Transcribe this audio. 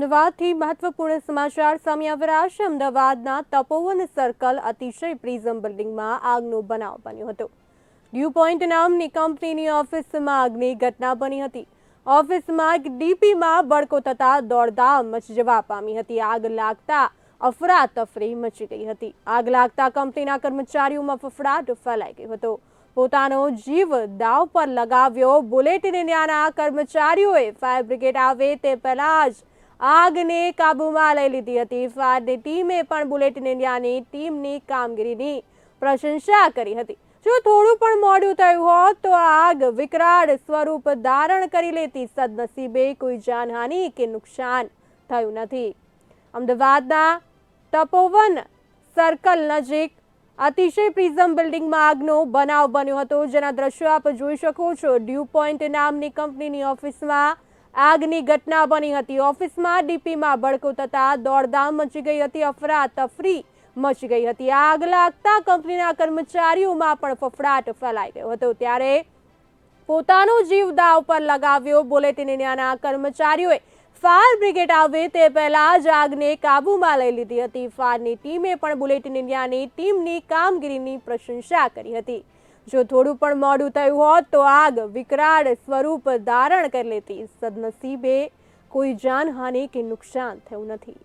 અમદાવાદથી મહત્વપૂર્ણ સમાચાર સામે આવી રહ્યા છે. અમદાવાદના તપોવન સર્કલ અતિશય પ્રિઝમ બિલ્ડિંગમાં આગનો બનાવ બન્યો હતો. ડ્યુ પોઈન્ટ નામની કંપનીની ઓફિસમાં આગની ઘટના બની હતી. ઓફિસમાં એક ડીપીમાં બળકો થતા દોડધામ મચ જવા પામી હતી. આગ લાગતા અફરાતફરી મચી ગઈ હતી. આગ લાગતા કંપનીના કર્મચારીઓમાં ફફડાટ ફેલાઈ ગયો હતો. પોતાનો જીવ દાવ પર લગાવ્યો. બુલેટિન ઇન્ડિયાના કર્મચારીઓએ ફાયર બ્રિગેડ આવે તે પહેલાં જ આગને કાબૂમાં લઈ લીધી હતી. ફાયરની ટીમે પણ બુલેટ ઇન્ડિયાની ટીમની કામગીરીની પ્રશંસા કરી હતી. જો થોડું પણ મોડું થયું હોત તો આગ વિકરાળ સ્વરૂપ ધારણ કરી લેતી સદનસીબે કોઈ જાનહાનિ કે નુકસાન થયું નથી. અમદાવાદના તપોવન સર્કલ નજીક અતિશય પ્રિઝમ બિલ્ડિંગમાં આગનો બનાવ બન્યો હતો. જેના દ્રશ્યો આપ જોઈ શકો છો. ડ્યુ પોઈન્ટ નામની કંપનીની ઓફિસમાં આગની ઘટના બની હતી. ઓફિસમાં ડીપીમાં બળકો થતા દોડધામ મચી ગઈ હતી. અફરાતફરી મચી ગઈ હતી. આગ લાગતા કંપનીના કર્મચારીઓમાં પણ ફફડાટ ફેલાઈ ગયો હતો. ત્યારે પોતાનો જીવ દાવ પર લગાવ્યો. બુલેટિન ઇન્ડિયાના કર્મચારીઓએ ફાયર બ્રિગેડ આવે તે પહેલા જ આગને કાબૂમાં લઈ લીધી હતી. ફાયરની ટીમે પણ બુલેટિન ઇન્ડિયાની ટીમની કામગીરીની પ્રશંસા કરી હતી. જો થોડું પણ મોડું થયું હોત તો આગ વિકરાળ સ્વરૂપ ધારણ કરી લેતી. સદનસીબે કોઈ જાનહાનિ કે નુકસાન થયું નથી.